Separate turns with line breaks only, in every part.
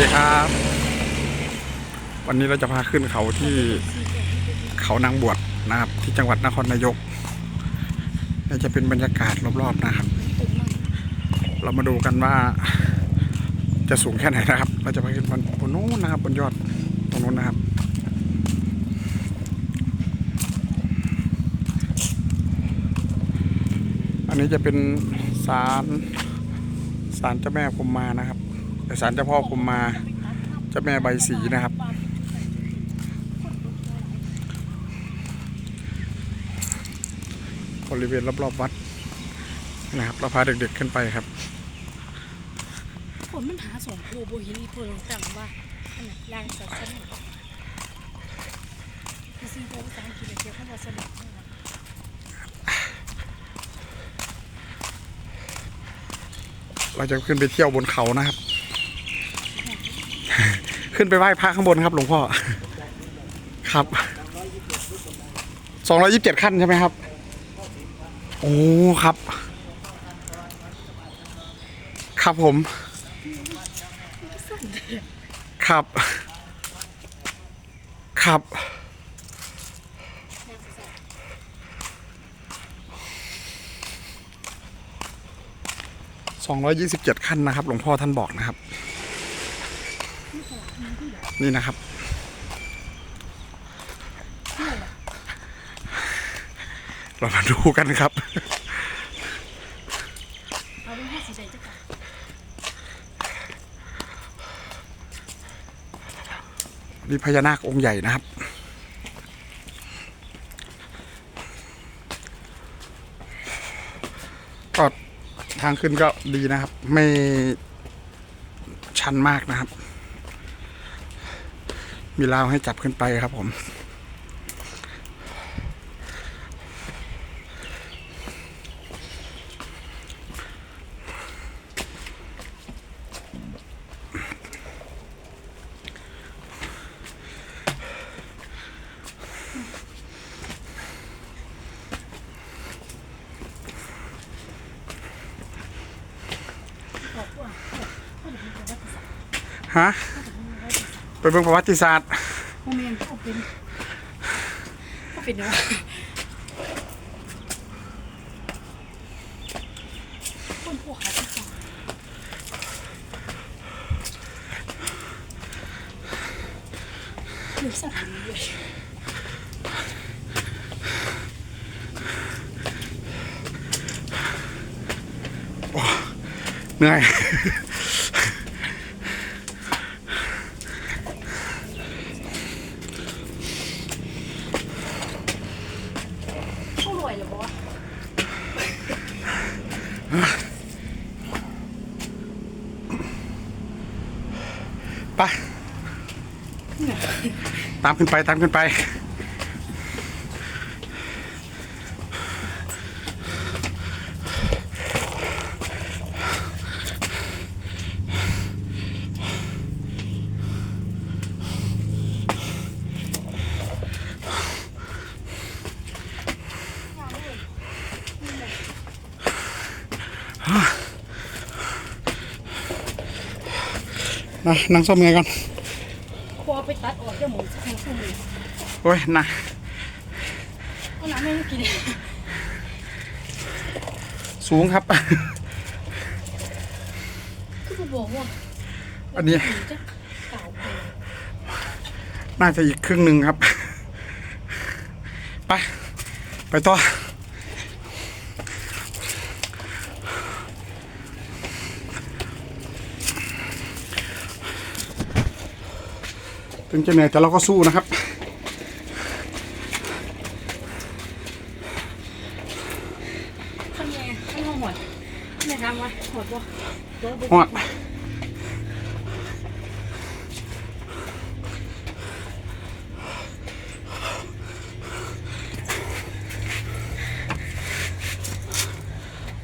ดีครับ วันนี้เราจะพาขึ้นเขาที่เขานางบวชนะครับ ที่จังหวัดนครนายกนี่จะเป็นบรรยากาศรอบๆนะครับ เรามาดูกันว่า จะสูงแค่ไหนนะครับ เราจะไปขึ้นบนบนนู้นนะครับบนยอดตรงนู้นนะครับอันนี้จะเป็นศาลศาลเจ้าแม่พรมมานะครับ แต่ศาลเจ้าพ่อพรหมมาเจ้าแม่ใบสีนะครับ บริเวณรอบๆวัดนะครับเราพาเด็กๆขึ้นไปครับ
ผลมันหาสองภูโบหินอีกคนต่างว่าอันนั้นลางศาสนาที่ซีโบภาษาอังกฤษเกี่ยวกับศาสนา
เราจะขึ้นไปเที่ยวบนเขานะครับ ขึ้นไปไหว้พระข้างบนครับ หลวงพ่อ ครับสองร้อยยี่สิบเจ็ดขั้นใช่ไหมครับ โอ้ครับ ครับผม ครับ ครับ สองร้อยยี่สิบเจ็ดขั้นนะครับ หลวงพ่อท่านบอกนะครับ นี่นะครับ เรามาดูกันครับ
นี่
พญานาคองค์ใหญ่นะครับ ก็ทางขึ้นก็ดีนะครับ ไม่ชันมากนะครับ มีราวให้จับขึ้นไปครับผม ฮะ ไปเบิ่งประวัติศาสตร์
โมเมนเขาเป็นเขาเป็นอะคนพวกหาที่ฟังหรือสถานีเลย
เหนื่อย
เขารวยเหรือวะ
ไปตามขึ้นไปตามขึ้นไป นะนั่งส้มไงก่อน
พอไปตัดออกเดี๋ยวหมูจะแทงคู่มือ
โอ้ยนะ
เอาน้ำไม่กิน
สูงครับ
คือบอกว่า
อันนี้
จะเก่าไป
น่าจะอีกครึ่งหนึ่งครับ ไป ไปต่อ ถึงจะเหนื่อยแต่เราก็สู้นะครับ
ข้างในข้างนอกหมดในทางวะหมดบ่เดี๋ยว
ฮอด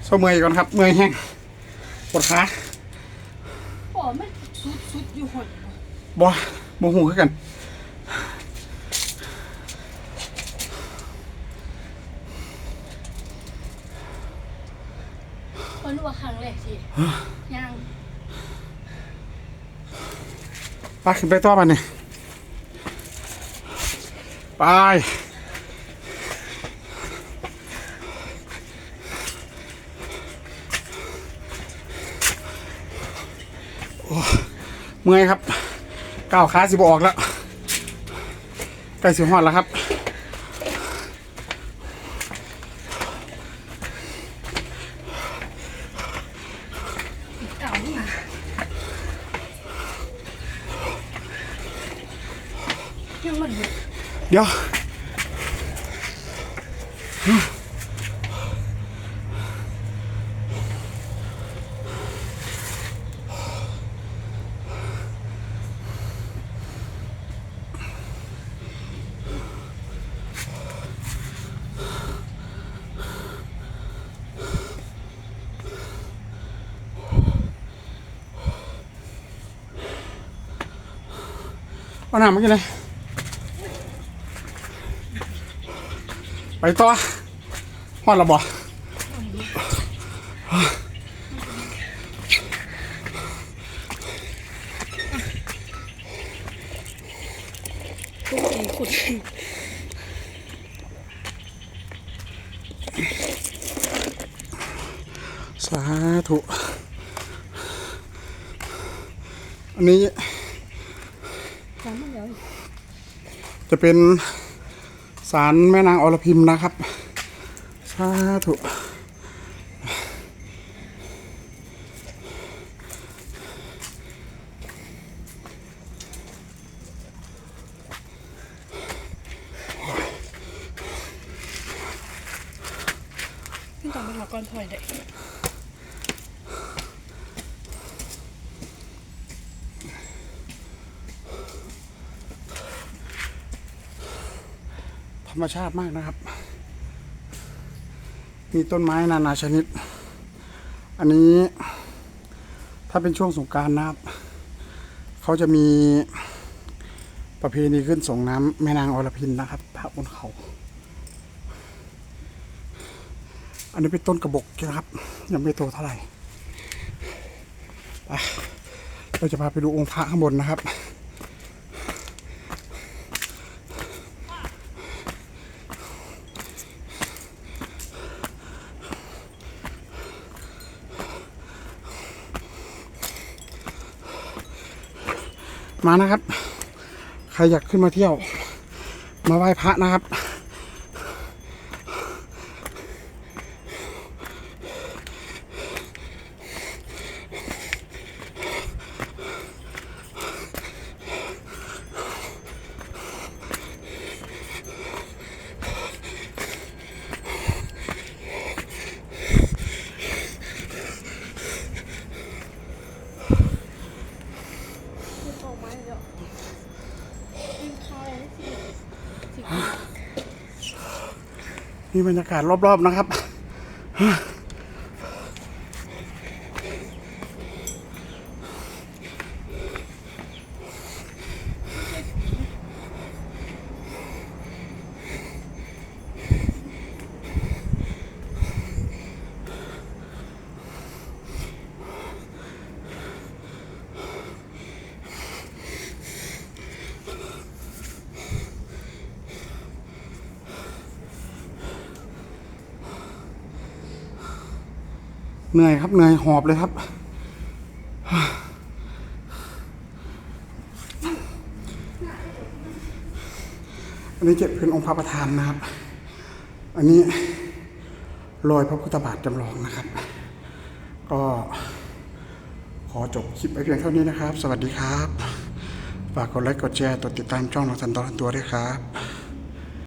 เศร้าเมื่อยก่อนครับเมื่อยแห้งปวดขา
อ๋อมันสุดสุดอยู่หด
บ่ โมโหคือกัน
คนรู้ว่าครั้งแรกที่ย่าง
ไปขึ้นไปต่อมาเนี่ยไปโอ้เมื่อยครับ ก้าวขาสิบออกแล้วใกล้สิหอดแล้วครับ
เก่ามายังมันอยู่
เดี๋ยว เอาหน้ามากินเลย ไปต่อฮอดและบ่
ทุกทีขุด
สาธุ อันนี้
สามมันเดี๋ยว
จะเป็นสารแม่นางอรพิมนะครับ สาธุ
พี่ต้อไปหาก้อนถอยเด็
รรมชาติมากนะครับ มีต้นไม้นานาชนิด อันนี้ถ้าเป็นช่วงสงการนะครับเขาจะมีประเพณีขึ้นส่งน้ำแม่นางอรพินนะครับพระบนเขา อันนี้เป็นต้นกระบอกนะครับ ยังไม่โตเท่าไหร่เราจะพาไปดูองค์พระข้างบนนะครับ มานะครับ ใครอยากขึ้นมาเที่ยว มาไหว้พระนะครับ
คือต่อไม้เดี๋ยวกินข้าวอะไรสิสิ
นี่บรรยากาศรอบๆนะครับ เหนื่อยครับเหนื่อยหอบเลยครับ อันนี้เจะเป็นองค์พระประธานนะครับ อันนี้รอยพระพุทธบาทจำลองนะครับ ก็ขอจบคลิปไปเพียงเท่านี้นะครับ สวัสดีครับ ฝากกดไลค์กดแชร์กดติดตามช่องเราสันตอนตัวด้วยครับ